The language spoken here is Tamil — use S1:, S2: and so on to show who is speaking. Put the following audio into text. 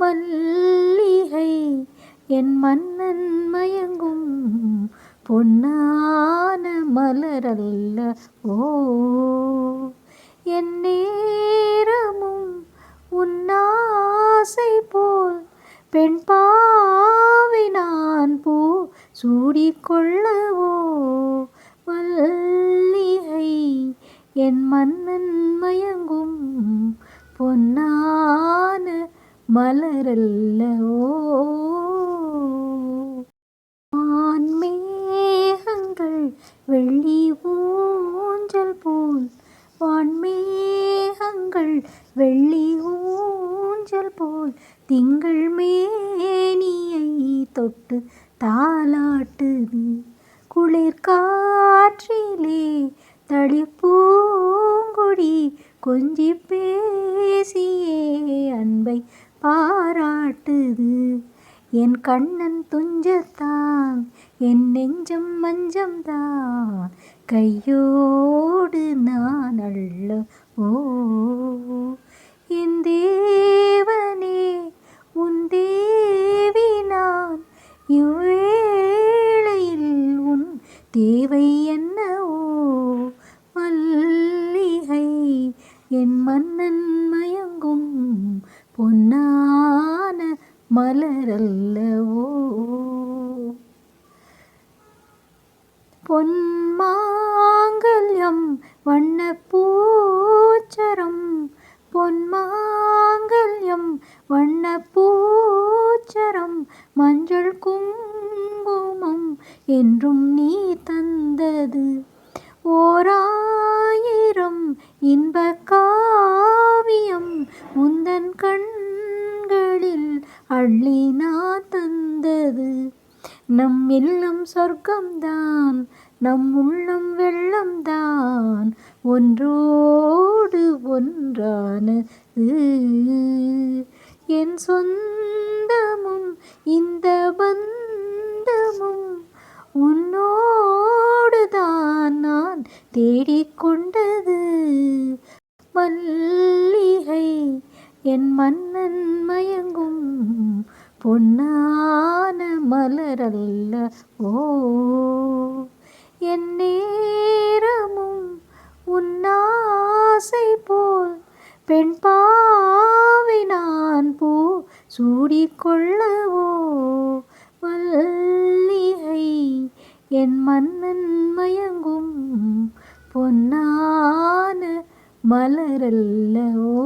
S1: மல்லிகை என் மன்னன் மயங்கும் பொன்னான மலரல்ல ஓ. என் நேரமும் உன்னாசை போல் பெண் பாவை நான் பூ சூடிக்கொள்ளவோ மல்லிகை என் மன்னன் மயங்கும் பொன்னான மலரல்ல வான்மேகங்கள் வெள்ளி ஊஞ்சல் போல். வான்மேகங்கள் வெள்ளி ஊஞ்சல் போல். திங்கள் மேனியை தொட்டு தாளாட்டுது. குளிர் காற்றிலே தளிப்பூங்கொடி கொஞ்சி பேசியே அன்பை பாராட்டுது. என் கண்ணன் துஞ்சத்தான் என் நெஞ்சம் மஞ்சம்தான். கையோடு நான் அள்ள ஓ என் தேவனே உன் தேவி நான் இவ்வேளையில் உன் தேவை என்னவோ மல்லிகை என் மன்னன் மயங்கும் பொன்னான மலரல்லவோ? பொன்மாங்கல்யம் வண்ணப்பூச்சரம் பொன்மாங்கல்யம் வண்ணப்பூச்சரம் மஞ்சள் குங்குமம் என்றும் நீ தந்தது. ஓராயிரம் இன்ப காவியம் முந்தன் கண் அள்ளி நான் தந்தது. நம் இல்லம் சொர்க்கம்தான் நம் உள்ளம் வெள்ளம்தான் ஒன்றோடு ஒன்றானது. என் சொந்தமும் இந்த பந்தமும் உன்னோடுதான் நான் தேடிக்கொண்டது. மல்லிகை என் மன்னன் மயங்கும் பொன்னான மலரல்ல ஓ. என் நேரமும் உன்னாசை போல் பெண் பாவை நான் பூ சூடிக்கொள்ளவோ வல்லிகை என் மன்னன் மயங்கும் பொன்னான மலரல்லவோ